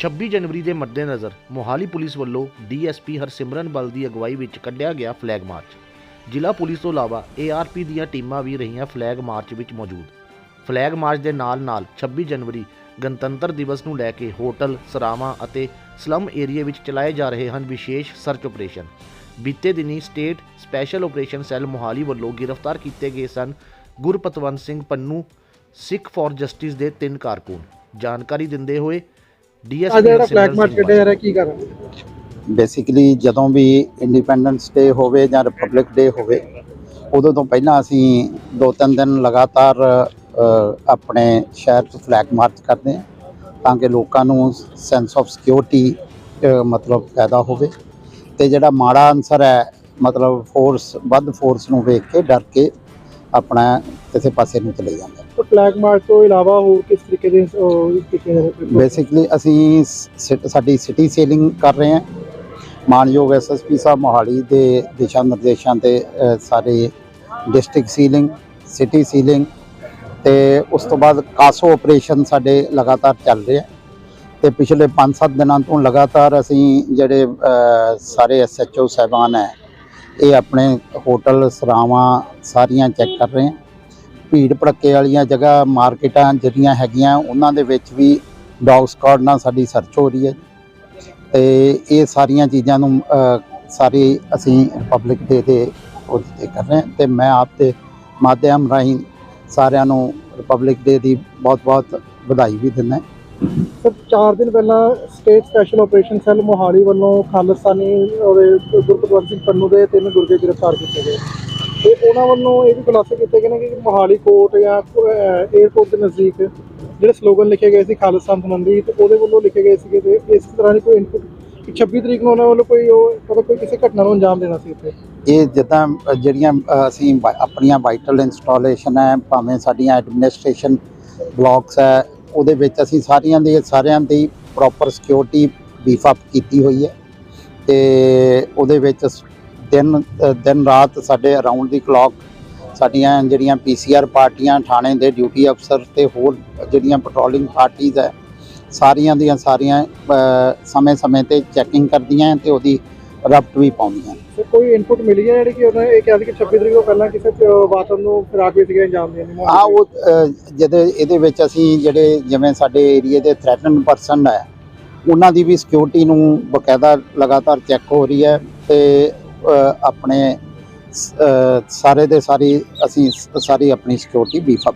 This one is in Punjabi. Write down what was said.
26 ਜਨਵਰੀ ਦੇ ਮੱਦੇਨਜ਼ਰ ਮੋਹਾਲੀ ਪੁਲਿਸ ਵੱਲੋਂ ਡੀਐਸਪੀ ਹਰਸਿਮਰਨ ਬਲ ਦੀ ਅਗਵਾਈ ਵਿੱਚ ਕੱਢਿਆ ਗਿਆ ਫਲੈਗ ਮਾਰਚ। ਜ਼ਿਲ੍ਹਾ ਪੁਲਿਸ ਤੋਂ ਇਲਾਵਾ ਏਆਰਪੀ ਦੀਆਂ ਟੀਮਾਂ ਵੀ ਰਹੀਆਂ ਫਲੈਗ ਮਾਰਚ ਵਿੱਚ ਮੌਜੂਦ। ਫਲੈਗ ਮਾਰਚ ਦੇ ਨਾਲ-ਨਾਲ 26 ਜਨਵਰੀ ਗਣਤੰਤਰ ਦਿਵਸ ਨੂੰ ਲੈ ਕੇ ਹੋਟਲ, ਸਰਾਵਾਂ ਅਤੇ ਸਲਮ ਏਰੀਆ ਵਿੱਚ ਚਲਾਏ ਜਾ ਰਹੇ ਹਨ ਵਿਸ਼ੇਸ਼ ਸਰਚ ਆਪਰੇਸ਼ਨ। ਬੀਤੇ ਦਿਨੀ state special operation cell Mohali ਵੱਲੋਂ ਗ੍ਰਿਫਤਾਰ ਕੀਤੇ ਗਏ ਸਨ ਗੁਰਪਤਵੰਤ ਸਿੰਘ ਪੰਨੂ, ਸਿੱਖ ਫਾਰ ਜਸਟਿਸ ਦੇ ਤਿੰਨ ਕਾਰਕੁਨ। ਜਾਣਕਾਰੀ ਦਿੰਦੇ ਹੋਏ ਡੀਐਸਪੀ ਜਿਹੜਾ ਫਲੈਗ ਜਾ ਰਿਹਾ ਕੀ ਕਾਰਨ ਬੇਸਿਕਲੀ ਜਦੋਂ ਵੀ ਇੰਡੀਪੈਂਡੈਂਸ ਡੇ ਹੋਵੇ ਜਾਂ ਰਿਪਬਲਿਕ ਡੇ ਹੋਵੇ ਉਦੋਂ ਤੋਂ ਪਹਿਲਾਂ ਅਸੀਂ ਦੋ ਤਿੰਨ ਦਿਨ ਲਗਾਤਾਰ ਅ, ਆਪਣੇ ਸ਼ਹਿਰ 'ਚ ਫਲੈਗ ਮਾਰਚ ਕਰਦੇ ਹਾਂ ਤਾਂ ਕਿ ਲੋਕਾਂ ਨੂੰ ਸੈਂਸ ਆਫ ਸਿਕਿਉਰਿਟੀ ਮਤਲਬ ਪੈਦਾ ਹੋਵੇ। ਤੇ ਜਿਹੜਾ ਮਾੜਾ ਅਨਸਰ ਹੈ ਮਤਲਬ ਫੋਰਸ ਵੱਧ ਫੋਰਸ ਨੂੰ ਵੇਖ ਕੇ ਡਰ ਕੇ ਆਪਣਾ ਕਿਸੇ ਪਾਸੇ ਨੂੰ ਚਲੇ ਜਾਂਦਾ ਫਲੈਗ ਮਾਰਚ ਤੋਂ ਇਲਾਵਾ ਹੋਰ ਕਿਸ ਤਰੀਕੇ ਦੇ ਅਹ, ਤਰੀਕੇ ਦੇ ਬੇਸਿਕਲੀ ਅਸੀਂ ਸਿ- ਸਾਡੀ ਸਿਟੀ ਸੇਲਿੰਗ ਕਰ ਰਹੇ ਹਾਂ। ਮਾਨਯੋਗ ਐਸਐਸਪੀ ਸਾਹਿਬ ਮੋਹਾਲੀ ਦੇ ਦਿਸ਼ਾ ਨਿਰਦੇਸ਼ਾਂ ਤੇ ਅ, ਸਾਰੇ ਡਿਸਟ੍ਰਿਕਟ ਸੀਲਿੰਗ ਸਿਟੀ ਸੀਲਿੰਗ ਤੇ ਉਸ ਤੋਂ ਬਾਅਦ ਕਾਸੋ ਆਪਰੇਸ਼ਨ ਸਾਡੇ ਲਗਾਤਾਰ ਚੱਲ ਰਹੇ। ਆ ਤੇ ਪਿਛਲੇ 5-7 ਦਿਨਾਂ ਤੋਂ ਲਗਾਤਾਰ ਅਸੀਂ ਜਿਹੜੇ ਅ, ਸਾਰੇ ਐਸਐਚਓ ਸਾਹਿਬਾਨ ਹੈ ਇਹ ਆਪਣੇ ਹੋਟਲ ਸਰਾਵਾਂ ਸਾਰੀਆਂ ਚੈੱਕ ਕਰ ਰਹੇ ਆ ਭੀੜ ਭੜੱਕੇ ਵਾਲੀਆਂ ਜਗ੍ਹਾ ਮਾਰਕੀਟਾਂ ਜਿਹੜੀਆਂ ਹੈਗੀਆਂ ਉਹਨਾਂ ਦੇ ਵਿੱਚ ਵੀ ਡੌਗ ਸਕਾਡ ਨਾਲ ਸਾਡੀ ਸਰਚ ਹੋ ਰਹੀ ਹੈ ਤੇ ਇਹ ਸਾਰੀਆਂ ਚੀਜ਼ਾਂ ਨੂੰ ਅ, ਸਾਰੀ ਅਸੀਂ ਰਿਪਬਲਿਕ ਡੇ ਦੇ ਉਹਦੇ ਤੇ ਕਰ ਰਹੇ ਹਾਂ ਤੇ ਮੈਂ ਆਪ ਦੇ ਮਾਧਿਅਮ ਰਾਹੀਂ ਸਾਰਿਆਂ ਨੂੰ ਰਿਪਬਲਿਕ ਡੇ ਦੀ ਬਹੁਤ-ਬਹੁਤ ਵਧਾਈ ਵੀ ਦਿੰਦਾ ਸਰ 4 ਦਿਨ ਪਹਿਲਾਂ state special operation cell Mohali ਵੱਲੋਂ ਖਾਲਿਸਤਾਨੀ ਔਰ ਗੁਰਪਤਵੰਤ ਸਿੰਘ ਪੰਨੂ ਦੇ ਤਿੰਨ ਗੁਰਗੇ ਗ੍ਰਿਫਤਾਰ ਕੀਤੇ ਗਏ। ਤੇ ਉਹਨਾਂ ਵੱਲੋਂ ਇਹ ਵੀ ਖੁਲਾਸੇ ਕੀਤੇ ਗਏ ਨੇ ਕਿ ਮੋਹਾਲੀ ਕੋਰਟ ਜਾਂ 에ਅਰਪੋਰਟ ਦੇ ਨਜ਼ਦੀਕ ਜਿਹੜੇ ਸਲੋਗਨ ਲਿਖੇ ਗਏ ਸੀ ਖਾਲਿਸਤਾਨ ਸੰਬੰਧੀ ਤੇ ਉਹਦੇ ਵੱਲੋਂ ਲਿਖੇ ਗਏ ਸੀਗੇ ਤੇ ਇਸ ਤਰ੍ਹਾਂ ਦੀ ਕੋਈ ਇਨਪੁਟ 26 ਤਰੀਕ ਨੂੰ ਉਹਨਾਂ ਵੱਲੋਂ ਕੋਈ ਉਹ, ਮਤਲਬ ਕੋਈ ਕਿਸੇ ਘਟਨਾ ਨੂੰ ਅੰਜਾਮ ਦੇਣਾ ਸੀ ਇੱਥੇ ਇਹ ਜਿੱਦਾਂ ਜਿਹੜੀਆਂ ਅਸੀਂ ਆਪਣੀਆਂ ਵਾਈਟਲ ਇੰਸਟਾਲੇਸ਼ਨ ਹੈ, ਭਾਵੇਂ ਸਾਡੀਆਂ ਐਡਮਿਨਿਸਟ੍ਰੇਸ਼ਨ ਬਲਾਕਸ ਹੈ, ਉਹਦੇ ਵਿੱਚ ਅਸੀਂ ਸਾਰੀਆਂ ਦੇ, ਸਾਰਿਆਂ ਦੀ ਪ੍ਰੋਪਰ ਸਿਕਿਉਰਿਟੀ ਬੀਫ ਅਪ ਕੀਤੀ ਹੋਈ ਹੈ ਤੇ ਉਹਦੇ ਵਿੱਚ ਦਿਨ ਦਿਨ ਰਾਤ ਸਾਡੇ ਅਰਾਊਂਡ ਦੀ ਕਲੌਕ ਸਾਡੀਆਂ ਜਿਹੜੀਆਂ ਪੀਸੀਆਰ ਪਾਰਟੀਆਂ ਥਾਣੇ ਦੇ ਡਿਊਟੀ ਅਫਸਰ ਤੇ ਹੋਰ ਜਿਹੜੀਆਂ ਪੈਟਰੋਲਿੰਗ ਪਾਰਟੀਆਂ ਹੈ ਸਾਰੀਆਂ ਦੀਆਂ ਸਾਰੀਆਂ ਸਮੇਂ-ਸਮੇਂ ਤੇ ਚੈਕਿੰਗ ਕਰਦੀਆਂ ਤੇ ਉਹਦੀ ਰਫਟ ਵੀ ਪਾਉਂਦੀਆਂ। ਤੇ ਕੋਈ ਇਨਪੁਟ ਮਿਲੀ ਹੈ ਜਿਹੜੀ ਕਿ ਉਹਨਾਂ ਇਹ ਕਿਹਾ ਸੀ ਕਿ 26 ਤਰੀਕ ਤੋਂ ਪਹਿਲਾਂ ਕਿਸੇ ਵਾਤਾਵਰਨ ਨੂੰ ਫਿਰਾਕ ਵਿੱਚ ਸੀਗੇ ਅੰਜਾਮ ਦੇਣ ਦੀ ਆ ਉਹ ਅ, ਜਿਹਦੇ ਇਹਦੇ ਵਿੱਚ ਅਸੀਂ ਜਿਹੜੇ ਜਿਵੇਂ ਸਾਡੇ ਏਰੀਏ ਦੇ ਥ੍ਰੈਟਨ ਪਰਸਨ ਹੈ ਉਹਨਾਂ ਦੀ ਵੀ ਸਿਕਿਉਰਿਟੀ ਨੂੰ ਬਕਾਇਦਾ ਲਗਾਤਾਰ ਚੈੱਕ ਹੋ ਰਹੀ ਹੈ ਤੇ ਆਪਣੇ ਸਾਰੇ ਦੇ ਸਾਰੀ ਅਸੀਂ ਸਾਰੀ ਆਪਣੀ ਸਿਕਿਉਰਿਟੀ ਬੀਫ ਅਪ